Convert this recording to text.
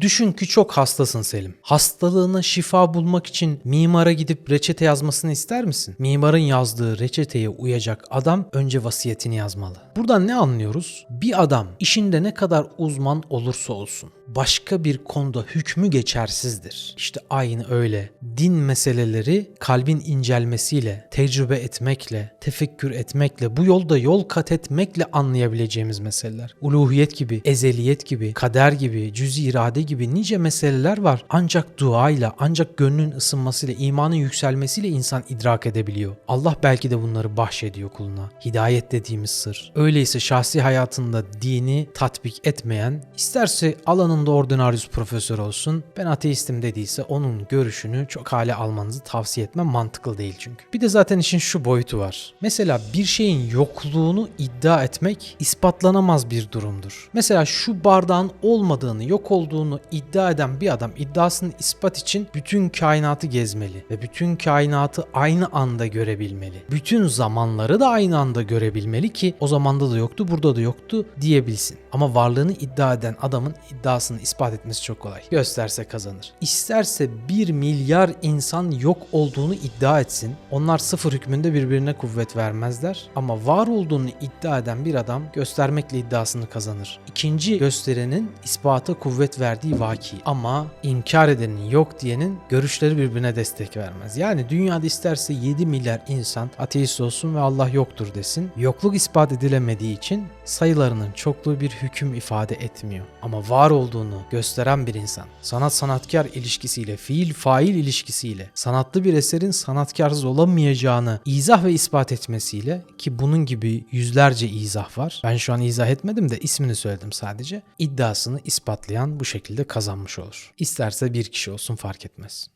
Düşün ki çok hastasın Selim. Hastalığına şifa bulmak için mimara gidip reçete yazmasını ister misin? Mimarın yazdığı reçeteye uyacak adam önce vasiyetini yazmalı. Buradan ne anlıyoruz? Bir adam işinde ne kadar uzman olursa olsun başka bir konuda hükmü geçersizdir. İşte aynı öyle. Din meseleleri kalbin incelmesiyle, tecrübe etmekle, tefekkür etmekle, bu yolda yol kat etmekle anlayabileceğimiz meseleler. Uluhiyet gibi, ezeliyet gibi, kader gibi, cüz-i irade gibi nice meseleler var. Ancak duayla, ancak gönlün ısınmasıyla, imanın yükselmesiyle insan idrak edebiliyor. Allah belki de bunları bahşediyor kuluna. Hidayet dediğimiz sır. Öyleyse şahsi hayatında dini tatbik etmeyen, isterse alanında ordinarius profesör olsun, ben ateistim dediyse onun görüşünü çok hale almanızı tavsiye etmem mantıklı değil çünkü. Bir de zaten işin şu boyutu var. Mesela bir şeyin yokluğunu iddia etmek ispatlanamaz bir durumdur. Mesela şu bardağın olmadığını, yok olduğunu iddia eden bir adam iddiasını ispat için bütün kainatı gezmeli ve bütün kainatı aynı anda görebilmeli. Bütün zamanları da aynı anda görebilmeli ki o zamanda da yoktu, burada da yoktu diyebilsin. Ama varlığını iddia eden adamın iddiasını ispat etmesi çok kolay. Gösterse kazanır. İsterse 1 milyar insan yok olduğunu iddia etsin. Onlar sıfır hükmünde birbirine kuvvet vermezler. Ama var olduğunu iddia eden bir adam göstermekle iddiasını kazanır. İkinci gösterenin ispata kuvvet verdiği vaki. Ama inkar edenin yok diyenin görüşleri birbirine destek vermez. Yani dünyada isterse 7 milyar insan ateist olsun ve Allah yoktur desin. Yokluk ispat edilemediği için sayılarının çokluğu bir hüküm ifade etmiyor. Ama var olduğunu gösteren bir insan, sanat sanatkar ilişkisiyle, fiil fail ilişkisiyle, sanatlı bir eserin sanatkarsız olamayacağını izah ve ispat etmesiyle ki bunun gibi yüzlerce izah var. Ben şu an izah etmedim de ismini söyledim sadece. İddiasını ispatlayan bu şekilde kazanmış olur. İsterse bir kişi olsun fark etmez.